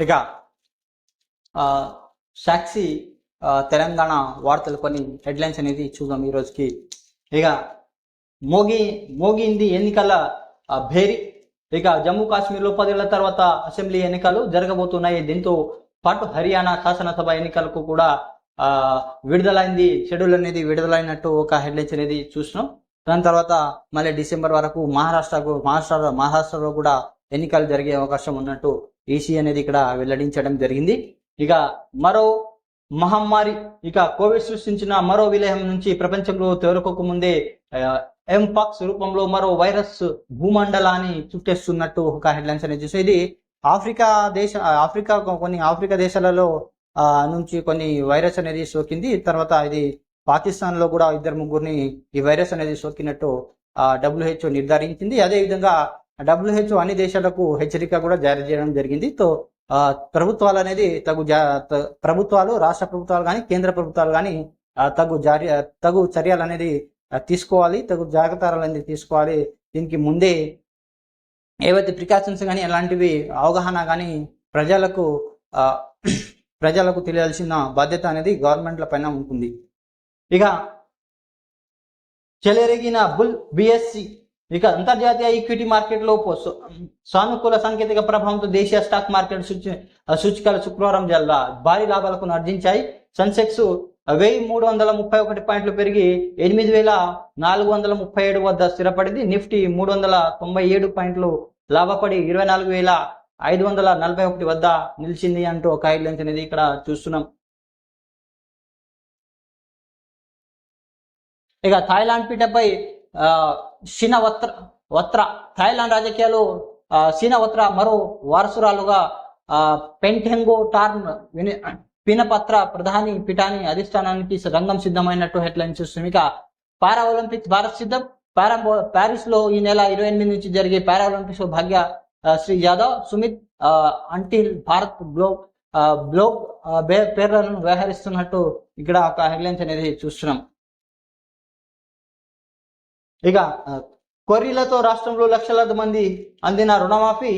ఇక ఆ, సాక్షి ఆ, తెలంగాణ వార్తలు కొన్ని హెడ్లైన్స్ అనేది చూద్దాం ఈ రోజుకి. ఇక మోగి మోగింది ఎన్నికల భేరి. ఇక జమ్మూ కాశ్మీర్లో పదేళ్ళ తర్వాత అసెంబ్లీ ఎన్నికలు జరగబోతున్నాయి. దీంతో పాటు హర్యానా శాసనసభ ఎన్నికలకు కూడా ఆ, విడుదలైంది. షెడ్యూల్ అనేది విడుదలైనట్టు ఒక హెడ్లైన్స్ అనేది చూసినాం దాని తర్వాత మళ్ళీ డిసెంబర్ వరకు మహారాష్ట్రకు మహారాష్ట్ర మహారాష్ట్రలో కూడా ఎన్నికలు జరిగే అవకాశం ఉన్నట్టు ఈసీ అనేది ఇక్కడ వెల్లడించడం జరిగింది. ఇక మరో మహమ్మారి ఇక కోవిడ్ సృష్టించిన మరో విలయం నుంచి ప్రపంచంలో తేరుకోక ముందే ఎంపాక్స్ రూపంలో మరో వైరస్ భూమండలాన్ని చుట్టేస్తున్నట్టు ఒక హెడ్లైన్స్ అనేది చూసి ఇది ఆఫ్రికా దేశ ఆఫ్రికా కొన్ని ఆఫ్రికా దేశాలలో ఆ, నుంచి కొన్ని వైరస్ అనేది సోకింది. తర్వాత ఇది పాకిస్తాన్లో కూడా ఇద్దరు ముగ్గురిని ఈ వైరస్ అనేది సోకినట్టు డబ్ల్యూహెచ్ఓ నిర్ధారించింది. అదే విధంగా డబ్ల్యూహెచ్ఓ అన్ని దేశాలకు హెచ్చరిక కూడా జారీ చేయడం జరిగింది. తో ఆ, ప్రభుత్వాలు అనేది తగు జా ప్రభుత్వాలు రాష్ట్ర ప్రభుత్వాలు కానీ కేంద్ర ప్రభుత్వాలు కానీ తగు జారీ తగు చర్యలు అనేది తీసుకోవాలి తగు జాగ్రత్తలు అనేది తీసుకోవాలి. దీనికి ముందే ఏవైతే ప్రికాషన్స్ కానీ అలాంటివి అవగాహన కానీ ప్రజలకు ఆ, ప్రజలకు తెలియాల్సిన బాధ్యత అనేది గవర్నమెంట్ల పైన ఉంటుంది. ఇక చెలరేగిన బుల్ బిఎస్సి ఇక అంతర్జాతీయ ఈక్విటీ మార్కెట్లో సానుకూల సాంకేతిక ప్రభావంతో దేశీయ స్టాక్ మార్కెట్ సూచి సూచికలు శుక్రవారం జల్లా భారీ లాభాలకు అర్జించాయి సెన్సెక్స్ వెయ్యి మూడు వందల ముప్పై ఒకటి పాయింట్లు పెరిగి ఎనిమిది వేల నాలుగు వందల ముప్పై ఏడు వద్ద స్థిరపడింది. నిఫ్టీ మూడు వందల తొంభై ఏడు పాయింట్లు లాభపడి ఇరవై నాలుగు వేల ఐదు వందల నలభై ఒకటి వద్ద నిలిచింది అంటూ ఒక హెడ్లైన్స్ అనేది ఇక్కడ చూస్తున్నాం. ఇక థాయిలాండ్ పీఠపై షిన వత్ర వత్ర థాయిలాండ్ రాజకీయాలు ఆ, వత్ర మరో వారసురాలుగా పెంటెంగో టార్న్ విని- పినపత్ర ప్రధాని పిఠాని అధిష్టానానికి రంగం సిద్ధమైనట్టు హెడ్లైన్ చూస్తుంది ఇక పారా ఒలింపిక్స్ భారత్ సిద్ధం పారా ప్యారిస్లో ఈ నెల ఇరవై ఎనిమిది నుంచి జరిగే పారా ఒలింపిక్స్లో భాగ్య శ్రీ యాదవ్ సుమిత్ ఆ, అంటిల్ భారత్ గ్లోబ్ బ్లోక్ పేర్లను వ్యవహరిస్తున్నట్టు ఇక్కడ ఒక హెడ్లైన్స్ అనేది చూస్తున్నాం ఇక ఆ, కొర్రీలతో రాష్ట్రంలో లక్షలాది మంది అందిన రుణమాఫీ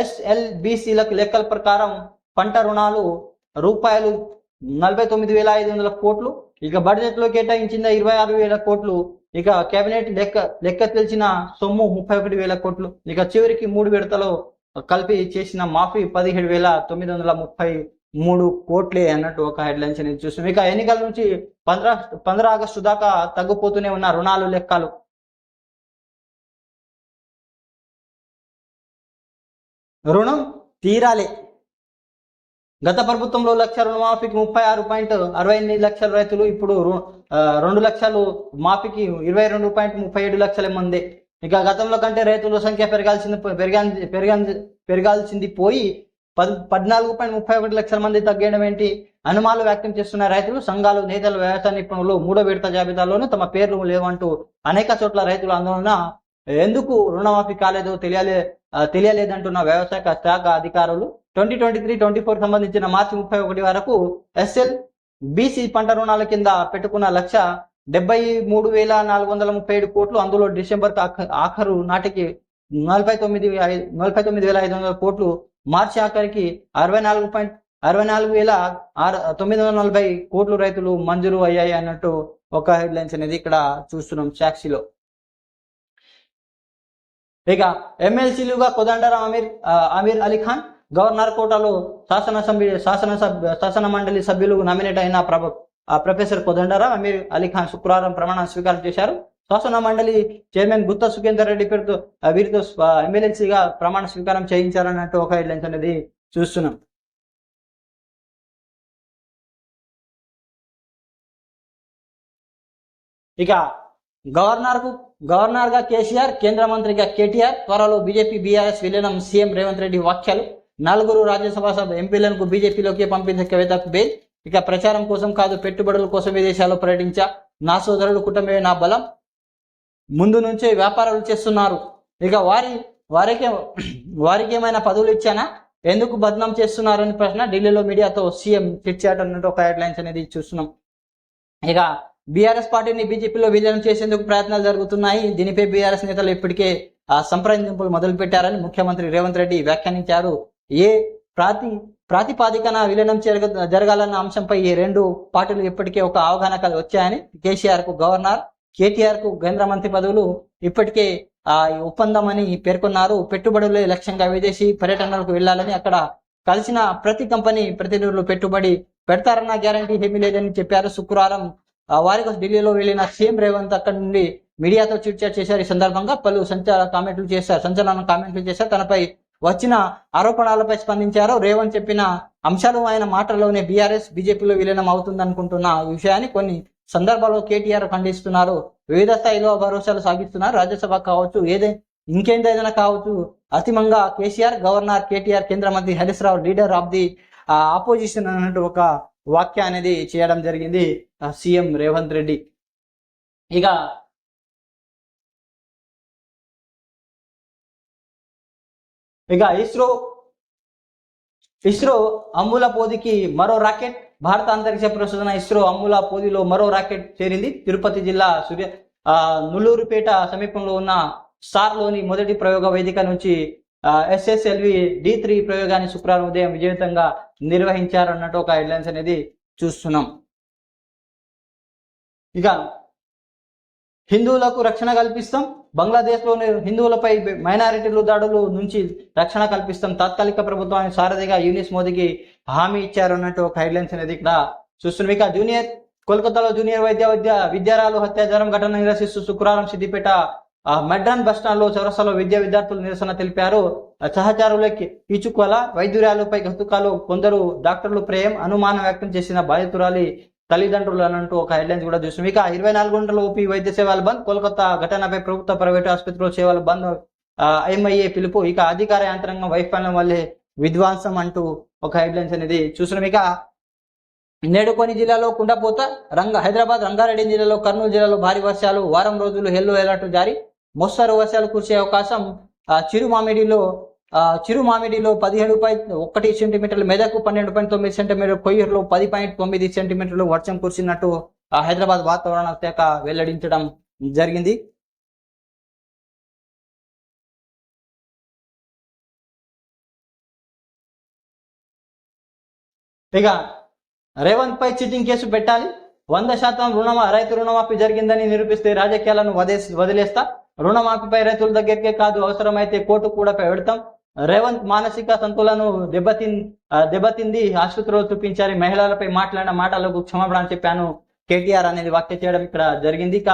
ఎస్ఎల్బిసిలకు లెక్కల ప్రకారం పంట రుణాలు రూపాయలు నలభై తొమ్మిది వేల ఐదు వందల కోట్లు. ఇక బడ్జెట్లో కేటాయించిన ఇరవై ఆరు వేల కోట్లు. ఇక కేబినెట్ లెక్క లెక్క తెలిసిన సొమ్ము ముప్పై ఒకటి వేల కోట్లు. ఇక చివరికి మూడు విడతలో కలిపి చేసిన మాఫీ పదిహేడు వేల తొమ్మిది వందల ముప్పై మూడు కోట్లే అన్నట్టు ఒక హెడ్లైన్స్ అనేది చూస్తున్నాం. ఇక ఎన్నికల నుంచి పంద్రా పంద్రా ఆగస్టు దాకా తగ్గిపోతూనే ఉన్న రుణాలు లెక్కలు. రుణం తీరాలి. గత ప్రభుత్వంలో లక్ష రుణమాఫీకి ముప్పై ఆరు పాయింట్ అరవై ఎనిమిది లక్షల రైతులు ఇప్పుడు రెండు లక్షలు మాఫీకి ఇరవై రెండు పాయింట్ ముప్పై ఏడు లక్షల మంది. ఇక గతంలో కంటే రైతుల సంఖ్య పెరగాల్సింది పెరగా పెరగా పెరగాల్సింది పోయి పద్నాలుగు పాయింట్ ముప్పై ఒకటి లక్షల మంది తగ్గడం ఏంటి? అనుమానాలు వ్యక్తం చేస్తున్న రైతులు సంఘాలు నేతలు వ్యవసాయ నిపుణులు మూడో విడత జాబితాలోనూ తమ పేర్లు లేవంటూ అనేక చోట్ల రైతుల ఆందోళన. ఎందుకు రుణమాఫీ కాలేదో తెలియలే తెలియలేదంటున్న వ్యవసాయ శాఖ అధికారులు. Twenty twenty three twenty four సంబంధించిన మార్చి ముప్పై ఒకటి వరకు ఎస్ఎల్ బీసీ పంట రుణాల కింద పెట్టుకున్న లక్ష డెబ్బై మూడు వేల నాలుగు వందల ముప్పై ఏడు కోట్లు. అందులో డిసెంబర్ ఆఖరు నాటికి నలభై తొమ్మిది నలభై తొమ్మిది వేల ఐదు వందల కోట్లు మార్చి ఆఖరికి అరవై నాలుగు పాయింట్ అరవై నాలుగు వేల ఆరు తొమ్మిది వందల నలభై కోట్లు రైతులు మంజూరు అయ్యాయి అన్నట్టు ఒక హెడ్లైన్స్ అనేది ఇక్కడ చూస్తున్నాం సాక్షిలో. ఇక ఎమ్మెల్సీలుగా కొదండరా అమీర్ అమీర్ అలీ ఖాన్ గవర్నర్ కోటాలో శాసనసభ్యు శాసనసభ్య శాసన మండలి సభ్యులు నామినేట్ అయిన ప్రభ ప్రొఫెసర్ కొదండరా అమీర్ అలీ ఖాన్ శుక్రవారం ప్రమాణ స్వీకారం చేశారు. శాసన మండలి చైర్మన్ గుత్తా సుఖేందర్ రెడ్డి పేరుతో వీరితో ఎమ్మెల్యేసీగా ప్రమాణ స్వీకారం చేయించారన్నట్టు ఒక హెడ్లైన్స్ అనేది చూస్తున్నాం. ఇక గవర్నర్కు గవర్నర్గా కేసీఆర్ కేంద్ర మంత్రిగా కేటీఆర్ త్వరలో బీజేపీ బీఆర్ఎస్ విలీనం సీఎం రేవంత్ రెడ్డి వ్యాఖ్యలు. నలుగురు రాజ్యసభ సభ ఎంపీలను బీజేపీలోకి పంపించే కవితకు బెయిల్. ఇక ప్రచారం కోసం కాదు పెట్టుబడుల కోసం విదేశాల్లో పర్యటించా. నా సోదరుడు కుటుంబమే నా బలం. ముందు నుంచే వ్యాపారాలు చేస్తున్నారు. ఇక వారి వారికి వారికి ఏమైనా పదవులు ఇచ్చానా? ఎందుకు బదనాం చేస్తున్నారని ప్రశ్న ఢిల్లీలో మీడియాతో సీఎం చిట్చాట్ అన్నట్టు ఒక హెడ్లైన్స్ అనేది చూస్తున్నాం. ఇక బీఆర్ఎస్ పార్టీని బీజేపీలో విలీనం చేసేందుకు ప్రయత్నాలు జరుగుతున్నాయి. దీనిపై బీఆర్ఎస్ నేతలు ఇప్పటికే ఆ సంప్రదింపులు మొదలుపెట్టారని ముఖ్యమంత్రి రేవంత్ రెడ్డి వ్యాఖ్యానించారు. ఏ ప్రాతి ప్రాతిపాదికన విలీనం జరగ జరగాలన్న అంశంపై ఈ రెండు పార్టీలు ఇప్పటికే ఒక అవగాహన వచ్చాయని కేసీఆర్కు గవర్నర్ కేటీఆర్కు కేంద్ర మంత్రి పదవులు ఇప్పటికే ఆ ఒప్పందం అని పేర్కొన్నారు. పెట్టుబడులే లక్ష్యంగా విదేశీ పర్యటనలకు వెళ్ళాలని అక్కడ కలిసిన ప్రతి కంపెనీ ప్రతినిధులు పెట్టుబడి పెడతారన్న గ్యారంటీ ఏమీ లేదని చెప్పారు. శుక్రవారం వారికి ఢిల్లీలో వెళ్ళిన సీఎం రేవంత్ అక్కడి నుండి మీడియాతో చిట్చాట్ చేశారు. ఈ సందర్భంగా పలు సంచలన కామెంట్లు చేశారు. సంచలన కామెంట్లు చేశారు. తనపై వచ్చిన ఆరోపణలపై స్పందించారు. రేవంత్ చెప్పిన అంశాలు ఆయన మాటల్లోనే బీఆర్ఎస్ బీజేపీలో విలీనం అవుతుందనుకుంటున్న విషయాన్ని కొన్ని సందర్భాల్లో కేటీఆర్ ఖండిస్తున్నారు. వివిధ స్థాయిలో భరోసాలు సాగిస్తున్నారు. రాజ్యసభ కావచ్చు ఏదే ఇంకేందైనా కావచ్చు. అతిమంగా కేసీఆర్ గవర్నర్ కేటీఆర్ కేంద్ర మంత్రి Harish Rao leader of the opposition అన్నట్టు ఒక వాక్య అనేది చేయడం జరిగింది సీఎం రేవంత్ రెడ్డి. ఇక ఇక ఇస్రో ఇస్రో అమ్ముల పోదికి మరో రాకెట్. భారత అంతరిక్ష పరిశోధన ఇస్రో అమ్ముల పోదిలో మరో రాకెట్ చేరింది. తిరుపతి జిల్లా సూర్య ఆ, నుల్లూరుపేట సమీపంలో ఉన్న సార్లోని మొదటి ప్రయోగ వేదిక నుంచి ఎస్ఎస్ఎల్వి డి త్రీ ప్రయోగాన్ని శుక్రవారం ఉదయం విజయవంతంగా నిర్వహించారు అన్నట్టు ఒక హెడ్లైన్స్ అనేది చూస్తున్నాం. ఇక హిందువులకు రక్షణ కల్పిస్తాం. బంగ్లాదేశ్లోని హిందువులపై మైనారిటీలు దాడులు నుంచి రక్షణ కల్పిస్తాం. తాత్కాలిక ప్రభుత్వాన్ని సారథిగా యూనిస్ మోదీకి హామీ ఇచ్చారు అన్నట్టు ఒక హెడ్లైన్స్ అనేది ఇక్కడ చూస్తున్నాం. ఇక జూనియర్ కోల్కతాలో జూనియర్ వైద్య విద్య విద్యారాలు హత్యాచారం ఘటన నిరసిస్తూ శుక్రవారం సిద్దిపేట ఆ, మెడ్రాన్ బస్ స్టాండ్లో చౌరస్తాలో విద్యా విద్యార్థులు నిరసన తెలిపారు. సహచారులకి సహచరులకి ఈచుకోల వైద్యురాలపై గతుకాలు కొందరు డాక్టర్లు ప్రేయం అనుమానం వ్యక్తం చేసిన బాధితురాలి తల్లిదండ్రులు అనంటూ ఒక హెడ్లైన్స్ కూడా చూస్తున్నాం. ఇక ఇరవై నాలుగు గంటల ఓపీ వైద్య సేవలు బంద్ కోల్కతా ఘటనపై ప్రభుత్వ ప్రైవేటు ఆసుపత్రిలో సేవలు బంద్ ఎంఐఏ పిలుపు. ఇక అధికార యంత్రాంగం వైఫల్యం వల్లే విధ్వంసం అంటూ ఒక హెడ్లైన్స్ అనేది చూస్తున్నాం. ఇక నేడు కొన్ని జిల్లాలో కుండపోత రంగ హైదరాబాద్ రంగారెడ్డి జిల్లాలో కర్నూలు జిల్లాలో భారీ వర్షాలు వారం రోజులు హెల్లో ఎలర్ట్ జారీ. మోస్తారు వర్షాలు కురిసే అవకాశం చిరుమామిడిలో చిరు మామిడిలో ఆ, పదిహేడు పాయింట్ ఒకటి సెంటీమీటర్లు మెదకు పన్నెండు పాయింట్ తొమ్మిది సెంటీమీటర్లు కొయ్యూరులో పది పాయింట్ తొమ్మిది సెంటీమీటర్లు వర్షం కురిసినట్టు హైదరాబాద్ వాతావరణ శాఖ వెల్లడించడం జరిగింది. ఇక రేవంత్ పై చీటింగ్ కేసు పెట్టాలి. వంద శాతం రుణమా రైతు రుణమాఫీ జరిగిందని నిరూపిస్తే రాజకీయాలను వదిలేస్తా. రుణమాఫీపై రైతుల దగ్గరికే కాదు అవసరమైతే కోర్టు కూడా పెడతాం. రేవంత్ మానసిక సంతులను దెబ్బతిన్ దెబ్బతింది ఆసుపత్రిలో చూపించారు. మహిళలపై మాట్లాడిన మాటలకు క్షమాపణ అని చెప్పాను. కేటీఆర్ అనేది వ్యాఖ్య చేయడం ఇక్కడ జరిగింది. ఇక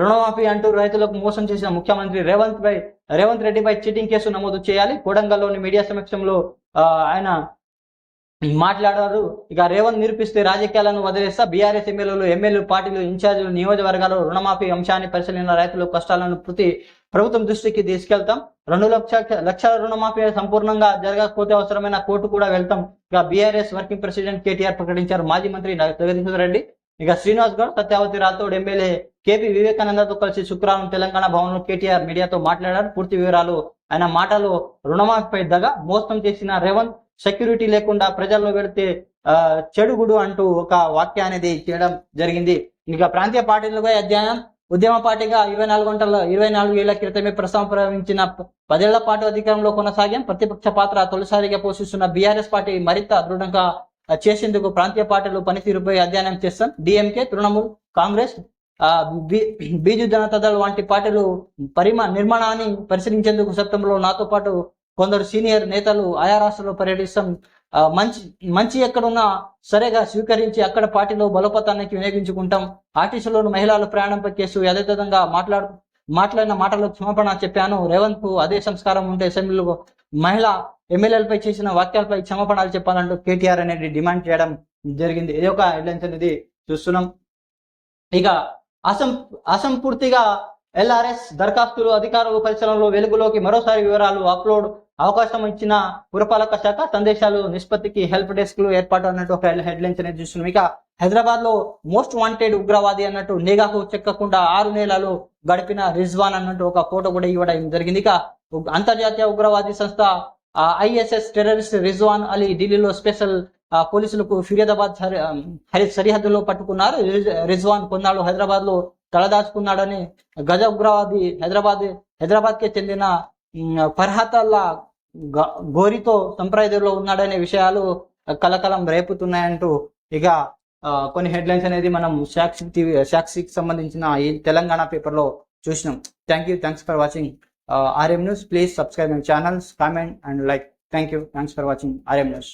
రుణమాఫీ అంటూ రైతులకు మోసం చేసిన ముఖ్యమంత్రి రేవంత్ పై రేవంత్ రెడ్డిపై చీటింగ్ కేసు నమోదు చేయాలి. కోడంగల్లోని మీడియా సమక్షంలో ఆయన మాట్లాడారు. ఇక రేవంత్ నిరూపిస్తే రాజకీయాలను వదిలేస్తా. బీఆర్ఎస్ ఎమ్మెల్యేలు ఎమ్మెల్యే పార్టీలు ఇన్ఛార్జీలు నియోజకవర్గాలు రుణమాఫీ అంశాన్ని పరిశీలన రైతుల కష్టాలను ప్రతి ప్రభుత్వం దృష్టికి తీసుకెళ్తాం. రెండు లక్ష లక్షల రుణమాఫీ సంపూర్ణంగా జరగకపోతే అవసరమైన కోర్టు కూడా వెళ్తాం. ఇక బీఆర్ఎస్ వర్కింగ్ ప్రెసిడెంట్ కేటీఆర్ ప్రకటించారు. మాజీ మంత్రి జగదీశ్వర్ రెడ్డి. ఇక శ్రీనివాస్ గౌడ్ సత్యావతి రాథోడ్ ఎమ్మెల్యే కేపీ వివేకానందతో కలిసి శుక్రవారం తెలంగాణ భవన్లో కేటీఆర్ మీడియాతో మాట్లాడారు. పూర్తి వివరాలు ఆయన మాటలు రుణమాఫీపై దగ మోసం చేసిన రేవంత్ సెక్యూరిటీ లేకుండా ప్రజల్లో వెళితే చెడుగుడు అంటూ ఒక వాక్య అనేది చేయడం జరిగింది. ఇక ప్రాంతీయ పార్టీలుగా అధ్యయనం ఉద్యమ పార్టీగా ఇరవై నాలుగు గంటల ఇరవై నాలుగు ఏళ్ళ క్రితమే ప్రస్తావించిన పదేళ్ళ పాటు అధికారంలో కొనసాగాం ప్రతిపక్ష పాత్ర తొలిసారిగా పోషిస్తున్న బీఆర్ఎస్ పార్టీ మరింత దృఢంగా చేసేందుకు ప్రాంతీయ పార్టీలు పనితీరుపై అధ్యయనం చేస్తాం. డిఎంకే తృణమూల్ కాంగ్రెస్ బీజు జనతాదళ్ వంటి పార్టీలు పరిమా నిర్మాణాన్ని పరిశీలించేందుకు సెప్టెంబర్లో నాతో పాటు కొందరు సీనియర్ నేతలు ఆయా రాష్ట్రాల్లో పర్యటిస్తాం. మంచి మంచి ఎక్కడున్నా సరేగా స్వీకరించి అక్కడ పార్టీలో బలోపతానికి వినియోగించుకుంటాం. ఆర్టీసీలోని మహిళల ప్రయాణంపై కేసు యథాతథంగా మాట్లాడు మాట్లాడిన మాటలు క్షమాపణ చెప్పాను. రేవంత్కు అదే సంస్కారం ఉంటే అసెంబ్లీలో మహిళ ఎమ్మెల్యేలపై చేసిన వాక్యాలపై క్షమాపణలు చెప్పాలంటూ కేటీఆర్ అనేది డిమాండ్ చేయడం జరిగింది. ఇది ఒక హెడ్లైన్స్ అనేది చూస్తున్నాం. ఇక అసం అసంపూర్తిగా ఎల్ఆర్ఎస్ దరఖాస్తులు అధికారుల పరిశీలనలో వెలుగులోకి మరోసారి వివరాలు అప్లోడ్ అవకాశం ఇచ్చిన పురపాలక శాఖ సందేశాలు నిష్పత్తికి హెల్ప్ డెస్క్లు ఏర్పాటు అన్నట్టు ఒక హెడ్లైన్స్ అనేది చూస్తున్నాం. ఇక హైదరాబాద్లో మోస్ట్ వాంటెడ్ ఉగ్రవాది అన్నట్టు నిఘాకు చెక్కకుండా ఆరు నెలలు గడిపిన రిజ్వాన్ అన్నట్టు ఒక ఫోటో కూడా ఇవ్వడం జరిగింది. ఇక అంతర్జాతీయ ఉగ్రవాది సంస్థ ఐఎస్ఎస్ టెర్రరిస్ట్ రిజ్వాన్ అలీ ఢిల్లీలో స్పెషల్ పోలీసులకు ఫిర్యాదాబాద్ సరి హరి సరిహద్దులో పట్టుకున్నారు. రిజ్వాన్ కొన్నాళ్ళు హైదరాబాద్లో తలదాచుకున్నాడని గజ ఉగ్రవాది హైదరాబాద్ హైదరాబాద్కి చెందిన ఫర్హతల్లా గోరితో సంప్రదాయంలో ఉన్నాడనే విషయాలు కలకలం రేపుతున్నాయంటూ ఇక కొన్ని హెడ్లైన్స్ అనేది మనం సాక్షి టీవీ సాక్షికి సంబంధించిన ఈ తెలంగాణ పేపర్లో చూసినాం. Thank you. Thanks for watching. RM news. Please subscribe my channels comment and like. Thank you. Thanks for watching. RM news.